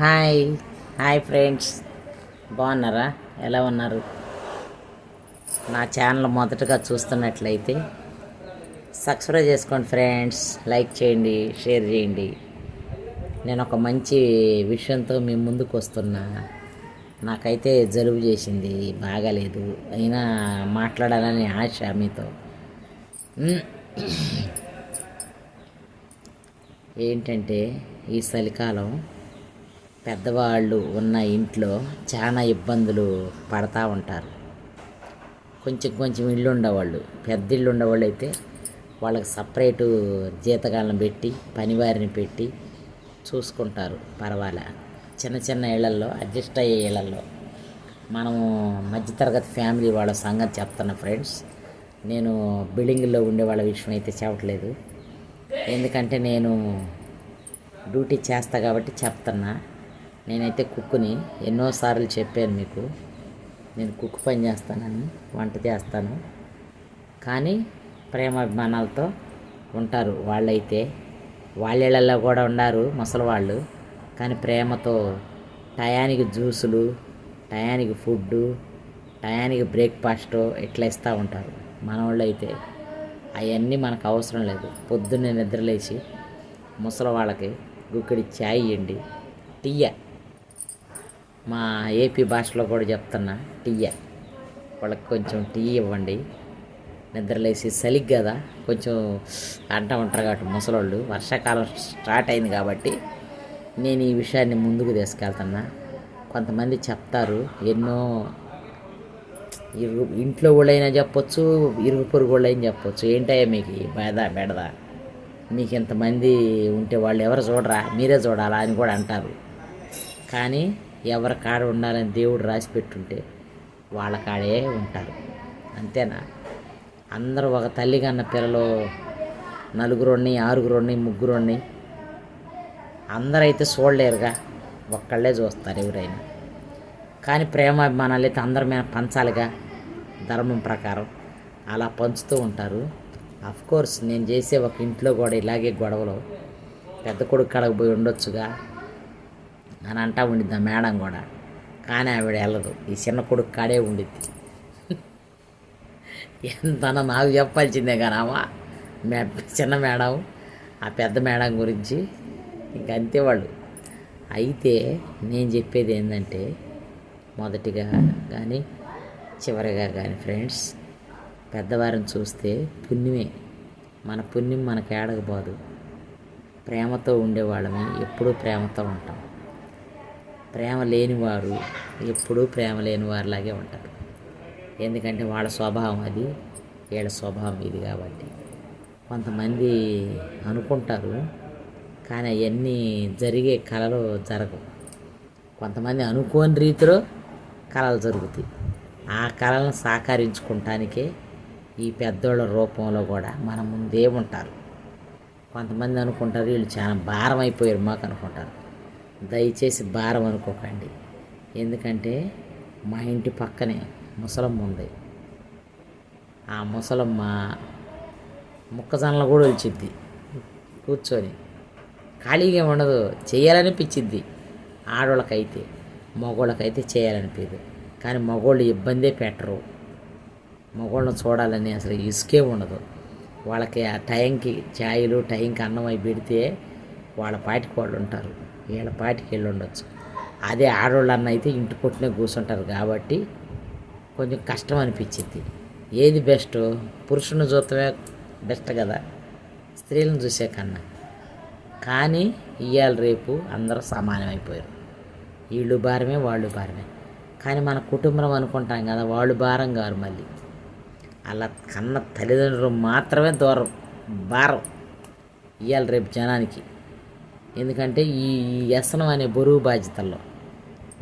Hi. Hi friends. బాగున్నారా? ఎలా ఉన్నారు? నా ఛానల్ మొదటగా చూస్తున్నట్లయితే సబ్స్క్రైబ్ చేసుకోండి ఫ్రెండ్స్. లైక్ చేయండి షేర్ చేయండి. నేను ఒక మంచి విషయంతో మీ ముందుకు వస్తున్నా. నాకైతే జలుబు చేసింది బాగాలేదు. అయినా మాట్లాడాలని ఆశ మీతో. ఏంటంటే ఈ చలికాలం పెద్దవాళ్ళు ఉన్న ఇంట్లో చాలా ఇబ్బందులు పడతా ఉంటారు. కొంచెం కొంచెం ఇల్లు ఉండేవాళ్ళు. పెద్ద ఇల్లు ఉండేవాళ్ళు అయితే వాళ్ళకి సపరేటు జీతగాళ్ళని పెట్టి పనివారిని పెట్టి చూసుకుంటారు. పర్వాలే. చిన్న చిన్న ఇళ్ళల్లో అడ్జస్ట్ అయ్యే ఇళ్ళల్లో. మనము మధ్యతరగతి ఫ్యామిలీ వాళ్ళ సంగతి చెప్తున్నా ఫ్రెండ్స్. నేను బిల్డింగ్లో ఉండే వాళ్ళ విషయం అయితే చెప్పట్లేదు. ఎందుకంటే నేను డ్యూటీ చేస్తా కాబట్టి చెప్తున్నా. నేనైతే కుక్కుని ఎన్నోసార్లు చెప్పాను మీకు. నేను కుక్కు పని చేస్తానని వంట చేస్తాను. కానీ ప్రేమాభిమానాలతో ఉంటారు వాళ్ళైతే. వాళ్ళేళ్ళల్లో కూడా ఉన్నారు ముసలివాళ్ళు. కానీ ప్రేమతో టయానికి జ్యూసులు టయానికి ఫుడ్డు టయానికి బ్రేక్ఫాస్ట్ ఇట్లా ఇస్తూ ఉంటారు మన అయితే అవన్నీ మనకు అవసరం లేదు. పొద్దున్నే నిద్రలేచి ముసలి వాళ్ళకి గుక్కడి ఛాయ్ ఇవ్వండి టీయ? మా ఏపీ భాషలో కూడా చెప్తున్నా టీయ. వాళ్ళకి కొంచెం టీ ఇవ్వండి. నిద్రలేసి చలిగ్ కదా కొంచెం అంటూ ఉంటారు కాబట్టి ముసలోళ్ళు. వర్షాకాలం స్టార్ట్ అయింది కాబట్టి నేను ఈ విషయాన్ని ముందుకు తీసుకెళ్తున్నా. కొంతమంది చెప్తారు ఎన్నో ఇరుగు ఇంట్లో వాళ్ళైనా చెప్పొచ్చు ఇరుగు పొరుగు వాళ్ళైనా చెప్పొచ్చు. ఏంటయ్యా మీకు బెడదా బెడదా మీకు ఇంతమంది ఉంటే వాళ్ళు ఎవరు చూడరా? మీరే చూడాలా అని కూడా అంటారు. కానీ ఎవరి కాడ ఉండాలని దేవుడు రాసి పెట్టుంటే వాళ్ళ కాడే ఉంటారు. అంతేనా? అందరూ ఒక తల్లి కన్న పిల్లలు నలుగురుని ఆరుగురుని ముగ్గురుని అందరైతే చూడలేరుగా ఒక్కళ్ళే చూస్తారు ఎవరైనా. కానీ ప్రేమాభిమానాలు అయితే అందరి మీద పంచాలిగా ధర్మం ప్రకారం అలా పంచుతూ ఉంటారు. అఫ్ కోర్స్ నేను చేసే ఒక ఇంట్లో కూడా ఇలాగే గొడవలు పెద్ద కొడుకు కడకు పోయి ఉండొచ్చుగా. అని అంటా ఉండిద్ది ఆ మేడం కూడా. కానీ ఆవిడ వెళ్ళదు. ఈ చిన్న కొడుకు కాడే ఉండిద్ది. ఎంతనో నాకు చెప్పాల్సిందే కానీ మే చిన్న మేడం ఆ పెద్ద మేడం గురించి ఇంక అంతే వాళ్ళు. అయితే నేను చెప్పేది ఏంటంటే మొదటిగా కానీ చివరిగా కానీ ఫ్రెండ్స్ పెద్దవారిని చూస్తే పుణ్యమే. మన పుణ్యం మనకు ఏడకపోదు. ప్రేమతో ఉండేవాళ్ళమే. ఎప్పుడూ ప్రేమతో ఉంటాం. ప్రేమ లేనివారు ఎప్పుడూ ప్రేమ లేని వారిలాగే ఉంటారు. ఎందుకంటే వాళ్ళ స్వభావం అది వీళ్ళ స్వభావం ఇది కాబట్టి. కొంతమంది అనుకుంటారు కానీ అవన్నీ జరిగే కళలు జరగవు. కొంతమంది అనుకోని రీతిలో కళలు జరుగుతాయి. ఆ కళలను సాకారించుకుంటానికే ఈ పెద్దోళ్ళ రూపంలో కూడా మన ముందే ఉంటారు. కొంతమంది అనుకుంటారు వీళ్ళు చాలా భారం అయిపోయారు మాకు అనుకుంటారు. దయచేసి భారం అనుకోకండి. ఎందుకంటే మా ఇంటి పక్కనే ముసలమ్మ ఉంది. ఆ ముసలమ్మ మొక్కజొన్నలు కూడా వచ్చిద్ది కూర్చొని ఖాళీగా ఉండదు చేయాలనిపించిద్ది. ఆడవాళ్ళకైతే మగవాళ్ళకైతే చేయాలనిపించదు కానీ మగవాళ్ళు ఇబ్బందే పెట్టరు. మగవాళ్ళని చూడాలని అసలు ఇసుకే ఉండదు. వాళ్ళకి ఆ టైంకి ఛాయలు టైంకి అన్నం అయి పెడితే వాళ్ళ పాటికి వాళ్ళు ఉంటారు. వీళ్ళ పాటికి వెళ్ళి ఉండొచ్చు అదే ఆడవాళ్ళు అన్న అయితే ఇంటి పుట్టినే కూర్చుంటారు కాబట్టి కొంచెం కష్టం అనిపించింది ఏది బెస్ట్? పురుషుని చూడటమే బెస్ట్ కదా. స్త్రీలను చూసే కన్నా. కానీ ఇవాళ రేపు అందరూ సమానమైపోయారు. వీళ్ళు భారమే వాళ్ళు భారమే. కానీ మన కుటుంబం అనుకుంటాం కదా వాళ్ళు భారం కారు మళ్ళీ. అలా కన్న తల్లిదండ్రులు మాత్రమే దూరం భారం. ఇవాళ రేపు జనానికి. ఎందుకంటే ఈ వ్యసనం అనే బరువు బాధ్యతల్లో.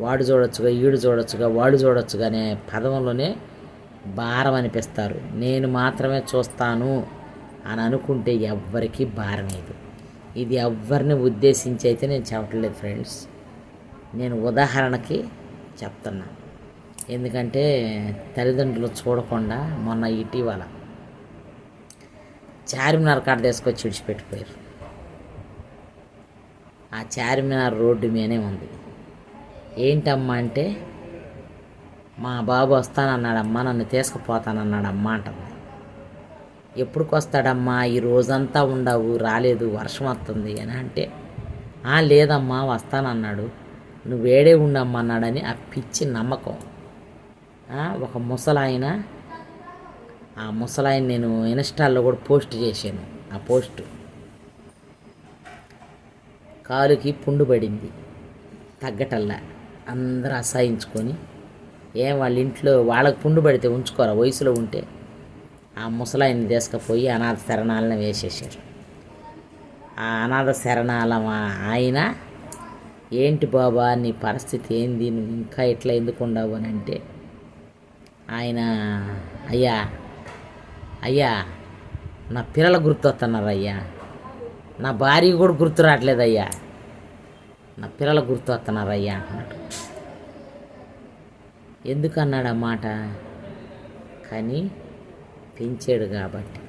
వాడు చూడొచ్చుగా ఈడు చూడొచ్చుగా వాడు చూడొచ్చుగా అనే పదంలోనే భారం అనిపిస్తారు. నేను మాత్రమే చూస్తాను అని అనుకుంటే ఎవ్వరికీ భారం లేదు. ఇది ఎవరిని ఉద్దేశించి అయితే నేను చెప్పట్లేదు ఫ్రెండ్స్. నేను ఉదాహరణకి చెప్తున్నా. ఎందుకంటే తల్లిదండ్రులు చూడకుండా మొన్న ఇటీవల చార్మినార్ కాడ తీసుకొచ్చి విడిచిపెట్టిపోయారు. ఆ చార్మినార్ రోడ్డు మీదనే ఉంది. ఏంటమ్మా అంటే మా బాబు వస్తానన్నాడమ్మా నన్ను తీసుకుపోతానన్నాడమ్మా అంటుంది. ఎప్పుడుకి వస్తాడమ్మా ఈ రోజంతా ఉండవు రాలేదు వర్షం వస్తుంది అని అంటే "ఆ, లేదమ్మా వస్తానన్నాడు. నువ్వు వేడే ఉండమ్మా అన్నాడని ఆ పిచ్చి నమ్మకం. ఒక ముసలాయన ఆ ముసలాయన నేను ఇన్స్టాల్లో కూడా పోస్ట్ చేశాను ఆ పోస్టు. కాలుకి పుండు పడింది. తగ్గటల్లా అందరూ అసహించుకొని ఏం వాళ్ళ ఇంట్లో వాళ్ళకి పుండు పడితే ఉంచుకోరా వయసులో ఉంటే. ఆ ముసలాయిని తీసుకుపోయి అనాథ శరణాలను వేసేసారు ఆ అనాథ శరణాల మా- ఆయన ఏంటి బాబా నీ పరిస్థితి ఏంది? నువ్వు ఇంకా ఇట్లా ఎందుకు ఉండవు అని అంటే ఆయన అయ్యా అయ్యా నా పిల్లలు గుర్తొస్తున్నారు అయ్యా నా భార్య కూడా గుర్తు రావట్లేదు అయ్యా నా పిల్లలు గుర్తు వస్తున్నారయ్యా అంటున్నాడు. ఎందుకన్నాడు అన్నమాట ఆ మాట? కానీ పెంచాడు కాబట్టి.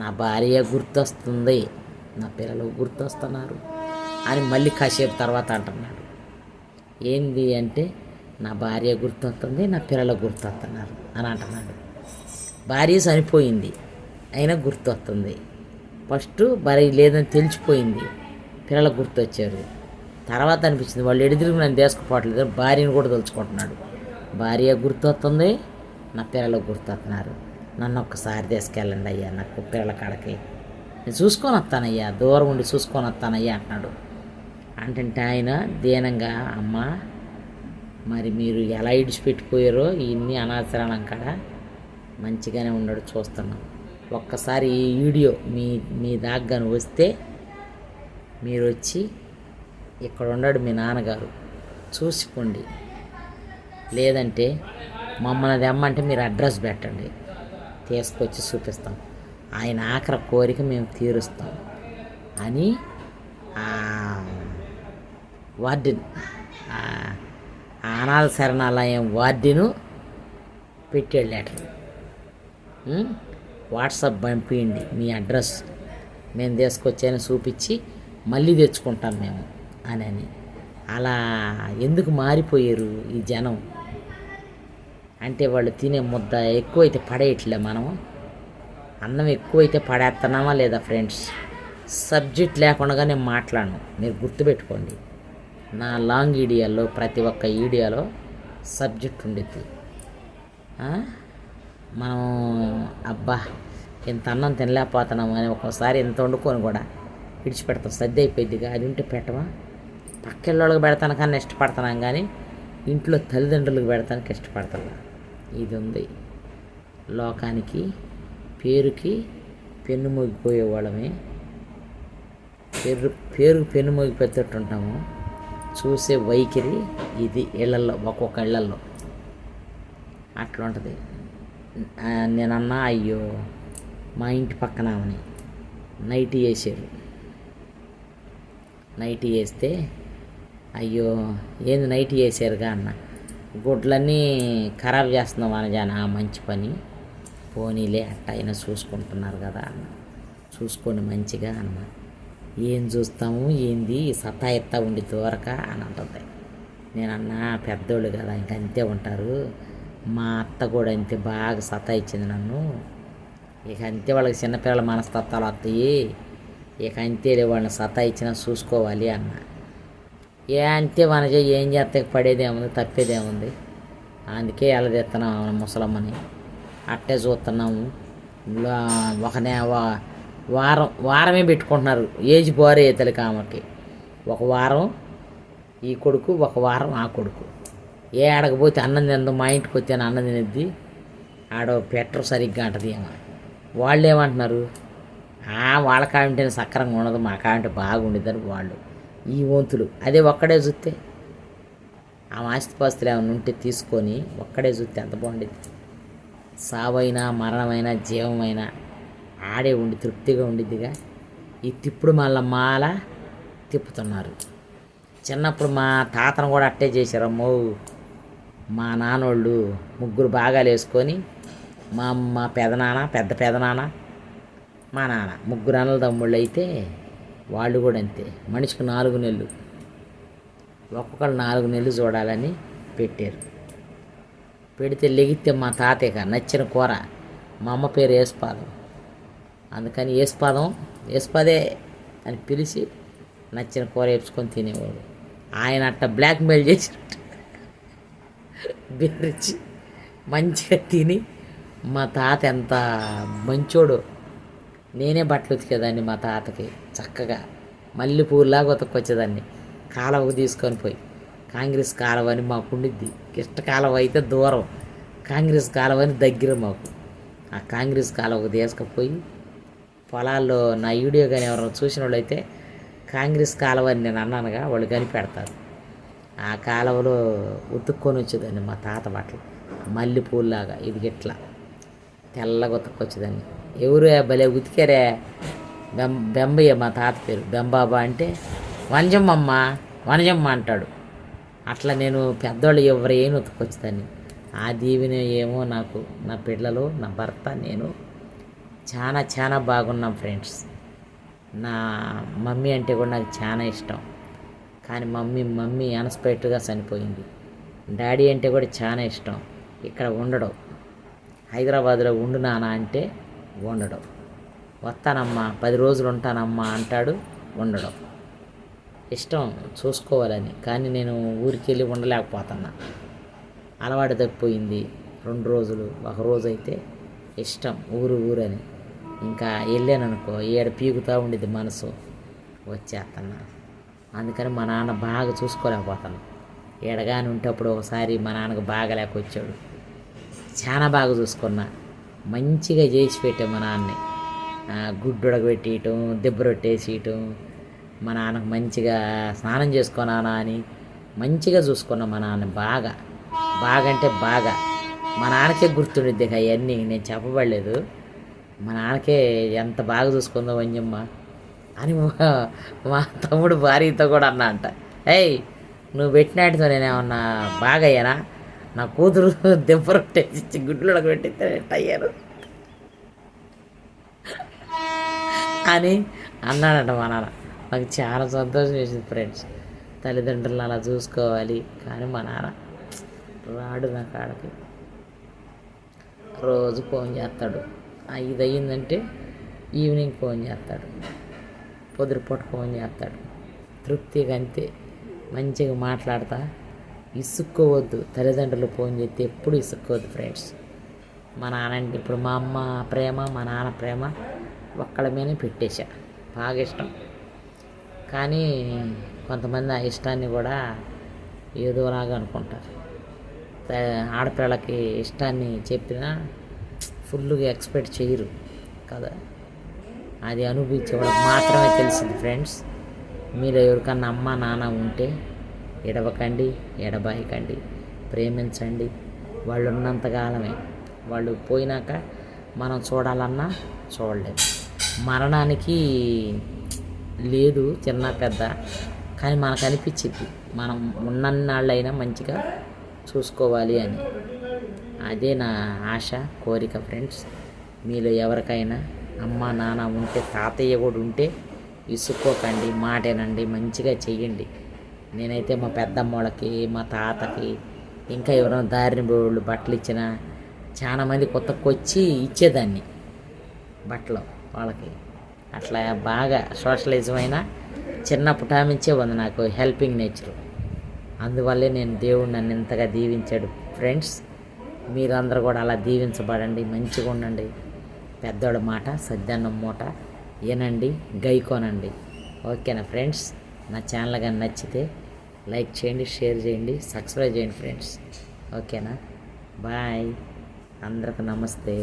నా భార్య గుర్తొస్తుంది. నా పిల్లలు గుర్తొస్తున్నారు అని మళ్ళీ కాసేపు తర్వాత అంటున్నాడు. ఏంది అంటే నా భార్య గుర్తొస్తుంది నా పిల్లలు గుర్తొస్తున్నారు అని అంటున్నాడు. భార్య చనిపోయింది అయినా గుర్తొస్తుంది. ఫస్ట్ భార్య లేదని తెలిసిపోయింది. పిల్లలకు గుర్తొచ్చారు. తర్వాత అనిపించింది వాళ్ళు ఎడిదిరిగి నన్ను తీసుకుపోవట్లేదు భార్యను కూడా తలుచుకుంటున్నాడు. భార్య గుర్తొస్తుంది నా పిల్లలకు గుర్తొస్తున్నారు నన్ను ఒక్కసారి తీసుకెళ్ళండి అయ్యా నాకు పిల్లల కాడకి. నేను చూసుకొని వస్తానయ్యా దూరం ఉండి చూసుకొని వస్తానయ్యా అంటున్నాడు. అంటే ఆయన దీనంగా అమ్మ మరి మీరు ఎలా ఇడిచిపెట్టిపోయారో ఇన్ని అనాచరణం కాడ మంచిగానే ఉన్నాడు చూస్తున్నాం. ఒక్కసారి ఈ వీడియో మీ మీ దాకా వస్తే మీరు వచ్చి ఇక్కడ ఉన్నాడు మీ నాన్నగారు. చూసిపోండి లేదంటే మమ్మల్ని తెమ్మంటే మీరు అడ్రస్ పెట్టండి. తీసుకొచ్చి చూపిస్తాం. ఆయన ఆఖరి కోరిక మేము తీరుస్తాం. అని వార్డెన్ అనాథ శరణాలయం వార్డెను పెట్టాడు లెటర్ వాట్సాప్ పంపించండి మీ అడ్రస్. మేము తీసుకొచ్చాను చూపించి మళ్ళీ తెచ్చుకుంటాం మేము అని అని. అలా ఎందుకు మారిపోయారు ఈ జనం? అంటే వాళ్ళు తినే ముద్ద ఎక్కువైతే పడేయట్లే మనము అన్నం ఎక్కువైతే పడేస్తున్నామా లేదా ఫ్రెండ్స్? సబ్జెక్ట్ లేకుండా నేను మాట్లాడను. మీరు గుర్తుపెట్టుకోండి. నా లాంగ్ వీడియోలో ప్రతి ఒక్క వీడియోలో సబ్జెక్ట్ ఉండిద్ది. మనం అబ్బా ఇంత అన్నం తినలేకపోతున్నాము అని ఒక్కోసారి ఇంత వండుకొని కూడా విడిచిపెడతాం. సర్ది అయిపోయిందిగా అది ఉంటే పెట్టమా పక్కెళ్ళోళ్ళకి పెడతాను కానీ ఇష్టపడుతున్నాం కానీ ఇంట్లో తల్లిదండ్రులకు పెడతానికి ఇష్టపడతాను. ఇది ఉంది లోకానికి పేరుకి పెన్ను మోగిపోయే వాళ్ళమే. పేరు పేరు పెన్ను మోగిపోతుంటాము చూసే వైఖరి ఇది ఇళ్ళల్లో ఒక్కొక్క ఇళ్ళల్లో. అట్లా ఉంటుంది నేనన్నా అయ్యో మా ఇంటి పక్కన ఆమెని నైట్ వేసారు నైట్ వేస్తే అయ్యో ఏంది నైట్ వేసారుగా అన్న. గుడ్లన్నీ ఖరాబ్ చేస్తున్నాం అనజాన మంచి పని. పోనీలే అట్ట అయినా చూసుకుంటున్నారు కదా అన్న. చూసుకోండి మంచిగా అన్న. ఏం చూస్తాము ఏంది సతా ఎత్తా ఉండి దూరక అని అంటుంది. నేనన్నా పెద్దోళ్ళు కదా ఇంక అంతే ఉంటారు. మా అత్త కూడా అంతే బాగా సతా ఇచ్చింది నన్ను. ఇక అంతే వాళ్ళకి చిన్నపిల్లల మనస్తత్వాలు వస్తాయి. ఇక అంతేలే వాళ్ళని సతా ఇచ్చినా చూసుకోవాలి అన్న. ఏ అంతే మన ఏం చేస్తే పడేదేముంది? తప్పేదేముంది? అందుకే ఎలదెత్తన్నాం ముసలమ్మని? అట్టే చూస్తున్నాము. ఒక నే వారం వారమే పెట్టుకుంటున్నారు. ఏజ్ బోరే ఇతలికి ఆమెకి. ఒక వారం ఈ కొడుకు ఒక వారం ఆ కొడుకు. ఏ ఆడకపోతే అన్నం తిందో మా ఇంటికి వస్తే అన్నం తినద్ది? ఆడ పెట్టరు సరిగ్గా అంటది ఏమో. వాళ్ళు ఏమంటున్నారు వాళ్ళ కావింటే సక్రంగా ఉండదు మా కావింటే బాగుండేదని వాళ్ళు. ఈ వంతులు. అదే ఒక్కడే చూస్తే? ఆ ఆస్తిపాస్తులు ఏమైనా ఉంటే తీసుకొని ఒక్కడే చూస్తే ఎంత బాగుండేది సావైనా మరణమైనా జీవమైనా ఆడే ఉండి తృప్తిగా ఉండిద్దిగా. ఈ తిప్పుడు మళ్ళా మాల తిప్పుతున్నారు. చిన్నప్పుడు మా తాతను కూడా అట్టే చేశారమ్మో మా నాన్నోళ్ళు ముగ్గురు భాగాలు వేసుకొని మా అమ్మ పెదనాన్న పెద్ద పెదనాన్న మా నాన్న ముగ్గురు అన్నల తమ్ముళ్ళు అయితే వాళ్ళు కూడా అంతే. మనిషికి నాలుగు నెలలు. ఒక్కొక్కరు నాలుగు నెలలు చూడాలని పెట్టారు. పెడితే లెగితే మా తాతయ్య నచ్చిన కూర. మా అమ్మ పేరు ఏసుపాదం అందుకని ఏసుపాదం ఏసుపాదే అని పిలిచి నచ్చిన కూర వేసుకొని తినేవాడు. ఆయన అట్ట బ్లాక్మెయిల్ చేసినట్టు. బెదిరించి మంచిగా తిని మా తాత ఎంత మంచోడు. నేనే బట్టలు ఉతికేదాన్ని మా తాతకి చక్కగా. మల్లె పూలాగా ఉతకొచ్చేదాన్ని కాలువకు తీసుకొని పోయి. కాంగ్రెస్ కాలువ అని మాకు ఉండిద్ది. కిష్ట కాలువ అయితే దూరం. కాంగ్రెస్ కాలువ అని దగ్గర మాకు. ఆ కాంగ్రెస్ కాలువకు తీసుకుపోయి పొలాల్లో నా వీడియో కానీ ఎవరైనా చూసిన వాళ్ళు అయితే కాంగ్రెస్ కాలువ అని నేను అన్నానుగా వాళ్ళు కనిపెడతారు. ఆ కాలువలో ఉతుక్కొని వచ్చేదాన్ని మా తాత బట్టలు మల్లెపూల్లాగా ఇది గిట్లా. తెల్లగా ఉతుక్కొచ్చేదాన్ని. ఎవరు భలే ఉతికారే? బెం బెంబయ్య మా తాత పేరు. బెంబాబా అంటే వనజమ్మమ్మ వనజమ్మ అంటాడు. అట్లా నేను పెద్దవాళ్ళు ఎవరు ఏం ఉతుక్కొచ్చేదాన్ని. ఆ దీవెన ఏమో నాకు నా పిల్లలు నా భర్త నేను చాలా చాలా బాగున్నాం ఫ్రెండ్స్. నా మమ్మీ అంటే కూడా నాకు చాలా ఇష్టం. కానీ మమ్మీ మమ్మీ అనస్పెక్ట్గా చనిపోయింది. డాడీ అంటే కూడా చాలా ఇష్టం. ఇక్కడ ఉండడం. హైదరాబాద్లో ఉండు అంటే ఉండడం. వస్తానమ్మా పది రోజులు ఉంటానమ్మా అంటాడు ఉండడం. ఇష్టం చూసుకోవాలని. కానీ నేను ఊరికి వెళ్ళి ఉండలేకపోతున్నా. అలవాటు తప్పిపోయింది. రెండు రోజులు ఒక రోజు అయితే ఇష్టం ఊరు ఊరని. ఇంకా వెళ్ళాను అనుకో ఏడ పీకుతూ ఉండేది మనసు. వచ్చేస్తున్నా. అందుకని మా నాన్న బాగా చూసుకోలేకపోతాను. ఎడగాని ఉంటప్పుడు ఒకసారి మా నాన్నకు బాగా లేక వచ్చాడు. చాలా బాగా చూసుకున్నా. మంచిగా చేసి పెట్టాం మా నాన్నని. గుడ్డు ఉడకబెట్టేయటం దెబ్బ రొట్టేసేయటం మా నాన్నకు మంచిగా స్నానం చేసుకున్నానా అని మంచిగా చూసుకున్నా మా నాన్న బాగా. బాగా అంటే బాగా. మా నాన్నకే గుర్తుండిద్ది అవన్నీ నేను చెప్పబడలేదు. మా నాన్నకే ఎంత బాగా చూసుకుందో వంజమ్మ అని మా- తమ్ముడు భార్యతో కూడా అన్నా అంట. ఏయ్ నువ్వు పెట్టినాటితో నేనేమన్నా బాగయ్యానా? నా కూతురు దెబ్బరొట్టేసి రొట్టేసి గుడ్లు అయ్యాను? అని అన్నాడంట మా నాన్న. నాకు చాలా సంతోషం వేసింది ఫ్రెండ్స్. తల్లిదండ్రులను అలా చూసుకోవాలి కానీ మా నాన్న రాడు నా కాడకి. రోజు ఫోన్ చేస్తాడు. ఐదు అయ్యిందంటే ఈవినింగ్ ఫోన్ చేస్తాడు. పొద్దుపూట ఫోన్ చేస్తాడు. తృప్తిగా అంతే. మంచిగా మాట్లాడతా. ఇసుక్కోవద్దు. తల్లిదండ్రులు ఫోన్ చేస్తే ఎప్పుడు ఇసుక్కోవద్దు ఫ్రెండ్స్ మా నాన్న ఇప్పుడు మా అమ్మ ప్రేమ మా నాన్న ప్రేమ ఒక్కళ్ళ మీద పెట్టేశా. బాగా ఇష్టం. కానీ కొంతమంది ఆ ఇష్టాన్ని కూడా ఏదోలాగా అనుకుంటారు. ఆడపిల్లలకి ఇష్టాన్ని చెప్పినా ఫుల్గా ఎక్స్పెక్ట్ చేయరు. కదా? అది అనుభవించే వాళ్ళకి మాత్రమే తెలిసింది ఫ్రెండ్స్ మీరు ఎవరికన్నా అమ్మ నాన్న ఉంటే ఎడవకండి ఎడబాయకండి ప్రేమించండి. వాళ్ళు ఉన్నంతకాలమే. వాళ్ళు పోయినాక మనం చూడాలన్నా చూడలేము మరణానికి లేదు చిన్న పెద్ద కానీ మనకు అనిపించింది. మనం ఉన్నన్నాళ్ళైనా మంచిగా చూసుకోవాలి అని. అదే నా ఆశ కోరిక ఫ్రెండ్స్ మీలో ఎవరికైనా అమ్మ నాన్న ఉంటే తాతయ్య కూడా ఉంటే విసుక్కోకండి మాటేనండి మంచిగా చెయ్యండి. నేనైతే మా పెద్దమ్మోళ్ళకి మా తాతకి ఇంకా ఎవరైనా దారిని బోళ్ళు బట్టలు ఇచ్చినా చాలా మంది కొత్తకు వచ్చి ఇచ్చేదాన్ని బట్టలు వాళ్ళకి. అట్లా బాగా సోషలిజం అయినా చిన్నప్పటి నుంచే ఉంది నాకు హెల్పింగ్ నేచర్. అందువల్లే నేను దేవుడు నన్ను ఇంతగా దీవించాడు. ఫ్రెండ్స్ మీరందరూ కూడా అలా దీవించబడండి మంచిగా ఉండండి. పెద్దోడి మాట సద్దన్నం మూట వినండి గైకోనండి. ఓకేనా ఫ్రెండ్స్? నా ఛానల్ కానీ నచ్చితే లైక్ చేయండి షేర్ చేయండి సబ్స్క్రైబ్ చేయండి ఫ్రెండ్స్. ఓకేనా? బాయ్. అందరికి నమస్తే.